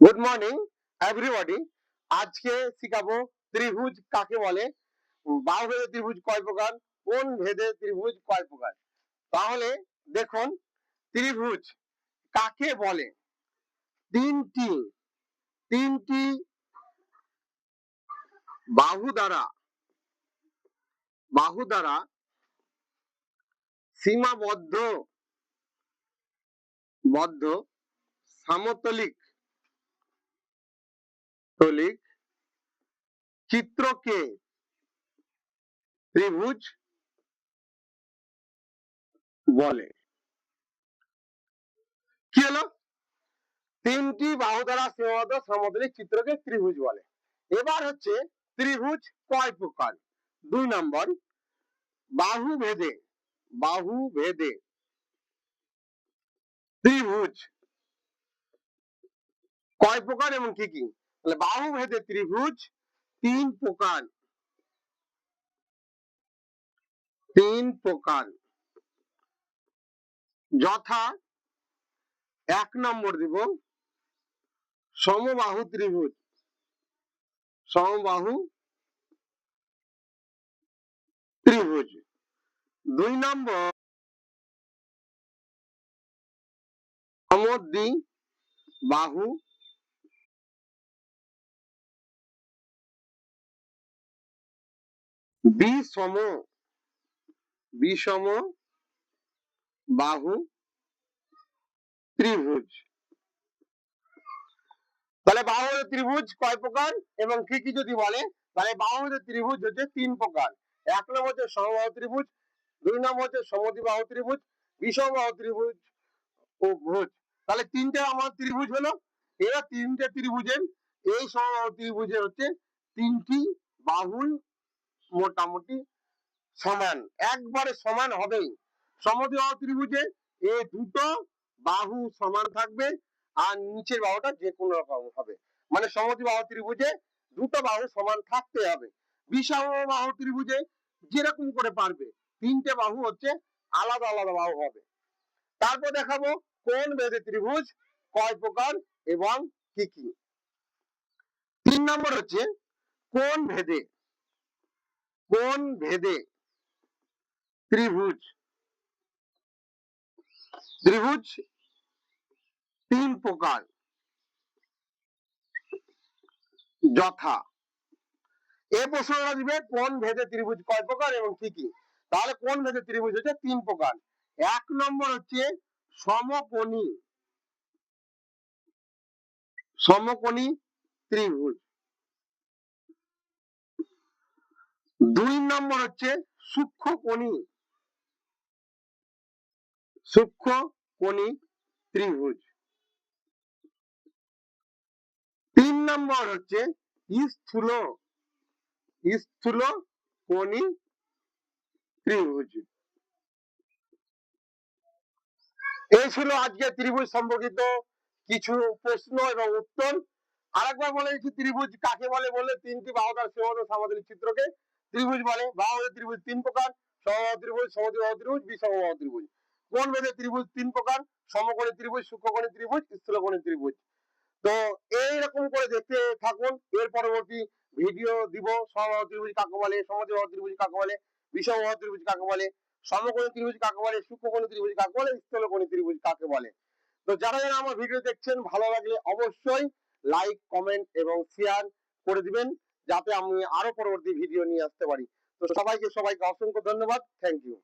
Good morning everybody আজকে শিখাবো ত্রিভুজ কাকে বলে? বাহু ভেদে ত্রিভুজ কয় প্রকার? কোন ভেদে ত্রিভুজ কয় প্রকার? তাহলে দেখুন, ত্রিভুজ কাকে বলে? তিনটি তিনটি বাহু দ্বারা বাহু দ্বারা সীমাবদ্ধ, বদ্ধ, সমতলিক তলিক চিত্রকে ত্রিভুজ বলে। কি হলো? তিনটি বাহু দ্বারা সীমাবদ্ধ সমতলিক চিত্রকে ত্রিভুজ বলে। এবার হচ্ছে ত্রিভুজ কয় প্রকার? দুই নম্বর বাহু ভেদে বাহু ভেদে ত্রিভুজ কয় প্রকার এবং কি কি? তাহলে বাহু ভেদে ত্রিভুজ তিন প্রকার। তিন প্রকার। যথা এক নম্বর দিব। সমবাহু ত্রিভুজ। সমবাহু ত্রিভুজ। দুই নম্বর সমদ্বি বাহু বিষম বিষম বাহু ত্রিভুজ। তাহলে বাহু ত্রিভুজ, কয় প্রকার? এবং কি কি যদি বলে? তাহলে বাহু ত্রিভুজ হচ্ছে তিন প্রকার। এক নম্বর হচ্ছে সমবাহু ত্রিভুজ, দুই নম্বর হচ্ছে সমদ্বিবাহু ত্রিভুজ, বিষমবাহু ত্রিভুজ ও ভুজ। তাহলে তিনটে আমার ত্রিভুজ হলো। এরা তিনটে ত্রিভুজের, এই সমবাহু ত্রিভুজের হচ্ছে তিনটি বাহুর মোটামুটি সমান, একবারে সমান হবেই। সমদ্বিবাহু ত্রিভুজে এ দুটো বাহু সমান থাকবে আর নিচের বাহুটা যে কোনো রকম হবে। মানে সমদ্বিবাহু ত্রিভুজে দুটো বাহু সমান থাকতে হবে। বিষম বাহু ত্রিভুজে যেরকম করে পারবে, তিনটে বাহু হচ্ছে আলাদা আলাদা বাহু হবে। তারপর দেখাবো কোন ভেদে ত্রিভুজ কয় প্রকার এবং কি কি। তিন নম্বর হচ্ছে কোন ভেদে কোন ভেদে ত্রিভুজ। ত্রিভুজ তিন প্রকার। যথা। এ প্রশ্নটা দিবে কোন ভেদে ত্রিভুজ কয় প্রকার এবং কি কি? তাহলে কোন ভেদে ত্রিভুজ হচ্ছে তিন প্রকার। এক নম্বর হচ্ছে সমকোণী। সমকোণী ত্রিভুজ। দুই নম্বর হচ্ছে সূক্ষ্মকোণী সূক্ষ্মকোণী ত্রিভুজ। তিন নম্বর হচ্ছে স্থূল। স্থূল কোণী ত্রিভুজ। এই ছিল আজকে ত্রিভুজ সম্পর্কিত কিছু প্রশ্ন এবং উত্তর। আরেকবার বলে দিচ্ছি, ত্রিভুজ কাকে বলে? বলে তিনটি বাহুদার সীমান্ত সামান্তরিক চিত্রকে ত্রিভুজ বলে বাহুদের ত্রিভুজ তিন প্রকার, সমবাহু ত্রিভুজ সমদ্বিবাহু ত্রিভুজ বিষমবাহু ত্রিভুজ। কোন ভেদে ত্রিভুজ তিন প্রকার? সমকোণী ত্রিভুজ, সূক্ষ্মকোণী ত্রিভুজ, স্থূলকোণী ত্রিভুজ। তো এইরকম করে দেখতে থাকুন, এর পরবর্তী ভিডিও দিব, সমবাহু ত্রিভুজ কাকে বলে সমদ্বিবাহু ত্রিভুজ কাকে বলে বিষমবাহু ত্রিভুজ কাকে বলে, সমকোণী ত্রিভুজ কাকে বলে, সূক্ষ্মকোণী ত্রিভুজ কাকে বলে, স্থূলকোণী ত্রিভুজ কাকে বলে। তো যারা যারা আমার ভিডিও দেখছেন, ভালো লাগলে অবশ্যই লাইক কমেন্ট এবং শেয়ার করে দিবেন। যাতে আমি আরও পরবর্তী ভিডিও নিয়ে আসতে পারি। তো সবাইকে সবাইকে অসংখ্য ধন্যবাদ। Thank you